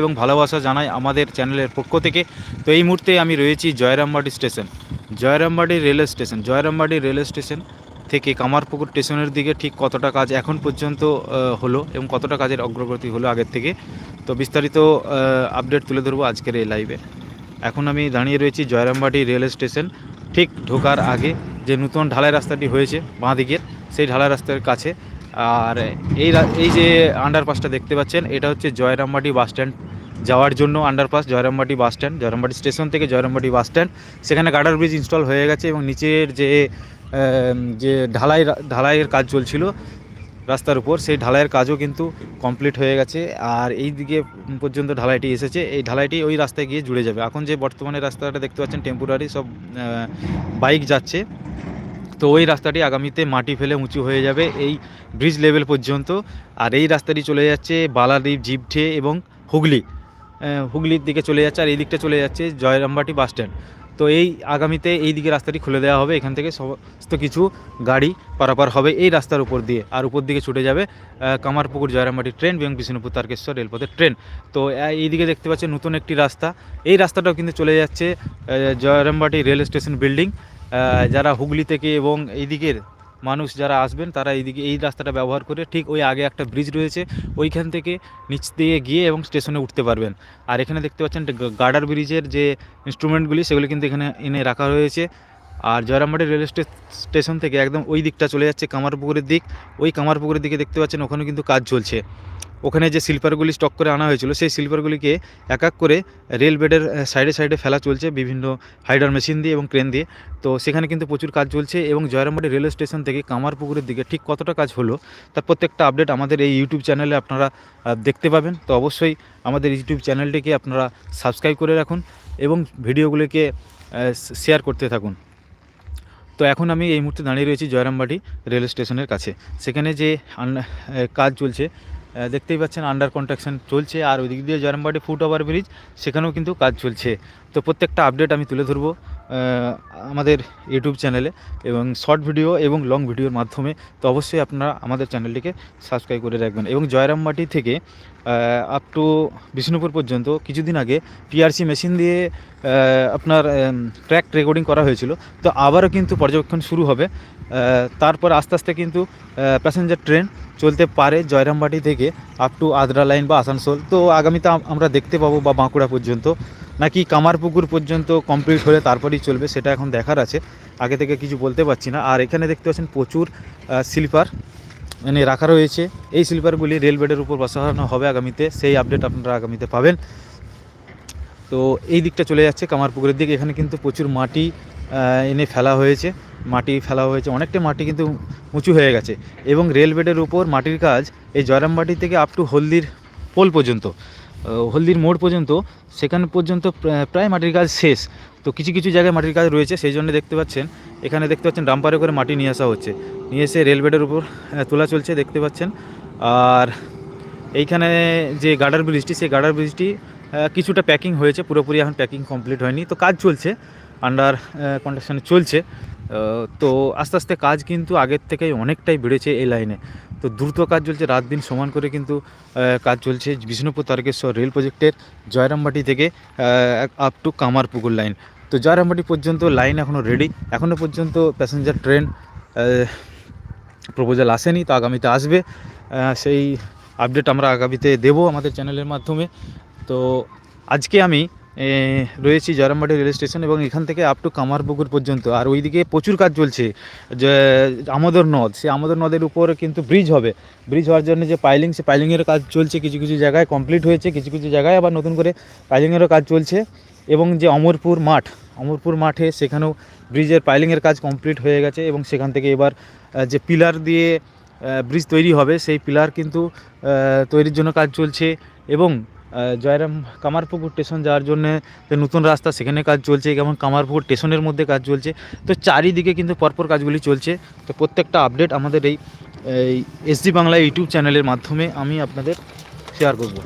এবং ভালোবাসা জানাই আমাদের চ্যানেলের পক্ষ থেকে। তো এই মুহূর্তে আমি রয়েছি Jayrambati station. Jayrambati railway station. Jayrambati railway station থেকে কামারপুকুর স্টেশনের দিকে ঠিক কতটা কাজ এখন পর্যন্ত হলো এবং কতটা কাজের অগ্রগতি হলো আগের থেকে, তো বিস্তারিত আপডেট তুলে ধরবো আজকের এই লাইভে এখন আমি দাঁড়িয়ে রয়েছি জয়রামবাটি রেলওয়ে স্টেশন, ঠিক ঢোকার আগে যে নতুন ঢালাই রাস্তাটি হয়েছে বাঁ দিকের সেই ঢালাই রাস্তার কাছে। আর এই এই যে আন্ডারপাসটা দেখতে পাচ্ছেন, এটা হচ্ছে জয়রামবাটি বাস স্ট্যান্ড যাওয়ার জন্য underpass Jayrambati bus stand, Jayrambati station থেকে জয়রামবাটি বাস স্ট্যান্ড। সেখানে গার্ডার ব্রিজ ইনস্টল হয়ে গেছে এবং নিচের যে যে ঢালাই, ঢালাইয়ের কাজ চলছিল রাস্তার উপর, সেই ঢালাইয়ের কাজও কিন্তু কমপ্লিট হয়ে গেছে। আর এই দিকে পর্যন্ত ঢালাইটি এসেছে, এই ঢালাইটি ওই রাস্তায় গিয়ে জুড়ে যাবে। এখন যে বর্তমানে রাস্তাটা দেখতে পাচ্ছেন টেম্পোরারি সব বাইক যাচ্ছে। তো ওই রাস্তাটি আগামীতে মাটি ফেলে উঁচু হয়ে যাবে এই ব্রিজ লেভেল পর্যন্ত। আর এই রাস্তাটি চলে যাচ্ছে বালাদ্বীপ জিপঠে এবং হুগলি। হুগলির দিকে চলে যাচ্ছে আর এই দিকটা চলে যাচ্ছে জয়রামবাটি বাস স্ট্যান্ড তো এই আগামীতে এই দিকে রাস্তাটি খুলে দেওয়া হবে। এখান থেকে সমস্ত কিছু গাড়ি পারাপার হবে এই রাস্তার উপর দিয়ে। আর উপর দিকে ছুটে যাবে কামারপুকুর জয়রামবাটি ট্রেন এবং বিষ্ণুপুর তারকেশ্বর রেলপথের ট্রেন। তো এই দিকে দেখতে পাচ্ছেন নতুন একটি রাস্তা। এই রাস্তাটাও কিন্তু চলে যাচ্ছে জয়রামবাটি রেল স্টেশন বিল্ডিং। যারা হুগলি থেকে এবং এইদিকের মানুষ যারা আসবেন, তারা এইদিকে এই রাস্তাটা ব্যবহার করে ঠিক ওই আগে একটা ব্রিজ রয়েছে, ওইখান থেকে নিচ দিয়ে গিয়ে এবং স্টেশনে উঠতে পারবেন। আর এখানে দেখতে পাচ্ছেন গার্ডার ব্রিজের যে ইনস্ট্রুমেন্টগুলি সেগুলি কিন্তু এখানে এনে রাখা রয়েছে। আর জয়রামবাটি রেল স্টে- স্টেশন থেকে একদম ওই দিকটা চলে যাচ্ছে কামারপুকুরের দিক। ওই কামারপুকুরের দিকে দেখতে পাচ্ছেন ওখানে কিন্তু কাজ চলছে। ওখানে যে স্লিপারগুলি স্টক করে আনা হয়েছিল, সেই স্লিপারগুলিকে এক এক করে রেল বেডের সাইডে সাইডে ফেলা চলছে বিভিন্ন হাইডার মেশিন দিয়ে এবং ক্রেন দিয়ে। তো সেখানে কিন্তু প্রচুর কাজ চলছে এবং জয়রামবাটি রেলওয়ে স্টেশন থেকে কামারপুকুরের দিকে ঠিক কতটা কাজ হলো, তার প্রত্যেকটা আপডেট আমাদের এই ইউটিউব চ্যানেলে আপনারা দেখতে পাবেন। তো অবশ্যই আমাদের ইউটিউব চ্যানেলটিকে আপনারা সাবস্ক্রাইব করে রাখুন এবং ভিডিওগুলিকে শেয়ার করতে থাকুন। তো এখন আমি এই মুহূর্তে দাঁড়িয়ে রয়েছি জয়রামবাটি রেল স্টেশনের কাছে। সেখানে যে কাজ চলছে দেখতেই পাচ্ছেন আন্ডার কনস্ট্রাকশন চলছে, আর ওই দিক দিয়ে জয়রামবাটি ফুট ওভার ব্রিজ সেখানেও কিন্তু কাজ চলছে। তো প্রত্যেকটা আপডেট আমি তুলে ধরবো। আমাদের ইউটিউব চ্যানেলে এবং শর্ট ভিডিও এবং লং ভিডিওর মাধ্যমে, তো অবশ্যই আপনারা আমাদের চ্যানেলটিকে সাবস্ক্রাইব করে রাখবেন। এবং জয়রামবাটি থেকে আপ টু বিষ্ণুপুর পর্যন্ত কিছুদিন আগে পিআরসি মেশিন দিয়ে আপনার ট্র্যাক রেকর্ডিং করা হয়েছিল। তো আবারও কিন্তু পর্যবেক্ষণ শুরু হবে। তারপর আস্তে আস্তে কিন্তু প্যাসেঞ্জার ট্রেন চলতে পারে জয়রামবাটি থেকে আপ টু আদ্রা লাইন বা আসানসোল। তো আগামীতে আমরা দেখতে পাবো বা বাঁকুড়া পর্যন্ত। নাকি কামারপুকুর পর্যন্ত কমপ্লিট হলে তারপরেই চলবে সেটা এখন দেখার আছে। আগে থেকে কিছু বলতে পারছি না। আর এখানে দেখতে পাচ্ছেন প্রচুর স্লিপার মানে রাখা রয়েছে। এই স্লিপারগুলি রেল বেডের উপর বসানো হবে আগামীতে। সেই আপডেট আপনারা আগামীতে পাবেন। তো এই দিকটা চলে যাচ্ছে কামারপুকুরের দিকে। এখানে কিন্তু প্রচুর মাটি এনে ফেলা হয়েছে। মাটি ফেলা হয়েছে। অনেকটা মাটি কিন্তু উঁচু হয়ে গেছে। এবং রেল বেডের উপর মাটির কাজ এই জয়রামবাটি থেকে আপ টু হলদির পোল পর্যন্ত। হলদির মোড় পর্যন্ত, সেখান পর্যন্ত প্রায় মাটির কাজ শেষ। তো কিছু কিছু জায়গায় মাটির কাজ রয়েছে, সেই জন্য দেখতে পাচ্ছেন, এখানে দেখতে পাচ্ছেন ডাম্পারে করে মাটি নিয়ে আসা হচ্ছে। নিয়ে এসে রেলবেডের উপর তোলা চলছে, দেখতে পাচ্ছেন। আর এইখানে যে গার্ডার ব্রিজটি, সেই গার্ডার ব্রিজটি কিছুটা প্যাকিং হয়েছে, পুরোপুরি এখন প্যাকিং কমপ্লিট হয়নি। তো কাজ চলছে আন্ডার কন্ডাকশানে চলছে। তো আস্তে আস্তে কাজ কিন্তু আগের থেকে অনেকটাই বেড়েছে এই লাইনে। তো দ্রুত কাজ চলছে, রাত দিন সমান করে কিন্তু কাজ চলছে বিষ্ণুপুর তারকেশ্বর রেল প্রজেক্টের জয়রামবাটি থেকে আপ টু কামারপুকুর লাইন তো জয়রামবাটি পর্যন্ত লাইন এখনও রেডি এখনও পর্যন্ত প্যাসেঞ্জার ট্রেন প্রপোজাল আসেনি, তো আগামীতে আসবে। সেই আপডেট আমরা আগামীতে দেবো আমাদের চ্যানেলের মাধ্যমে। তো আজকে আমি রয়েছি জয়রামবাটি রেল স্টেশন এবং এখান থেকে আপ টু কামারপুকুর পর্যন্ত। আর ওইদিকে প্রচুর কাজ চলছে। আমোদর নদ সে আমোদর নদের উপর কিন্তু ব্রিজ হবে। ব্রিজ হওয়ার জন্য যে পাইলিং সে পাইলিংয়ের কাজ চলছে কিছু কিছু জায়গায় কমপ্লিট হয়েছে, কিছু কিছু জায়গায় আবার নতুন করে পাইলিংয়েরও কাজ চলছে। এবং যে অমরপুর মাঠ, অমরপুর মাঠে সেখানেও ব্রিজের পাইলিংয়ের কাজ কমপ্লিট হয়ে গেছে এবং সেখান থেকে এবার যে পিলার দিয়ে ব্রিজ তৈরি হবে, সেই পিলার কিন্তু তৈরির জন্য কাজ চলছে। এবং জয়রাম কামারপুকুর স্টেশন যাওয়ার জন্যে যে নতুন রাস্তা, সেখানে কাজ চলছে যেমন কামারপুকুর স্টেশনের মধ্যে কাজ চলছে। তো চারিদিকে কিন্তু পরপর কাজগুলি চলছে। তো প্রত্যেকটা আপডেট আমাদের এই এসডি বাংলা ইউটিউব চ্যানেলের মাধ্যমে আমি আপনাদের শেয়ার করব।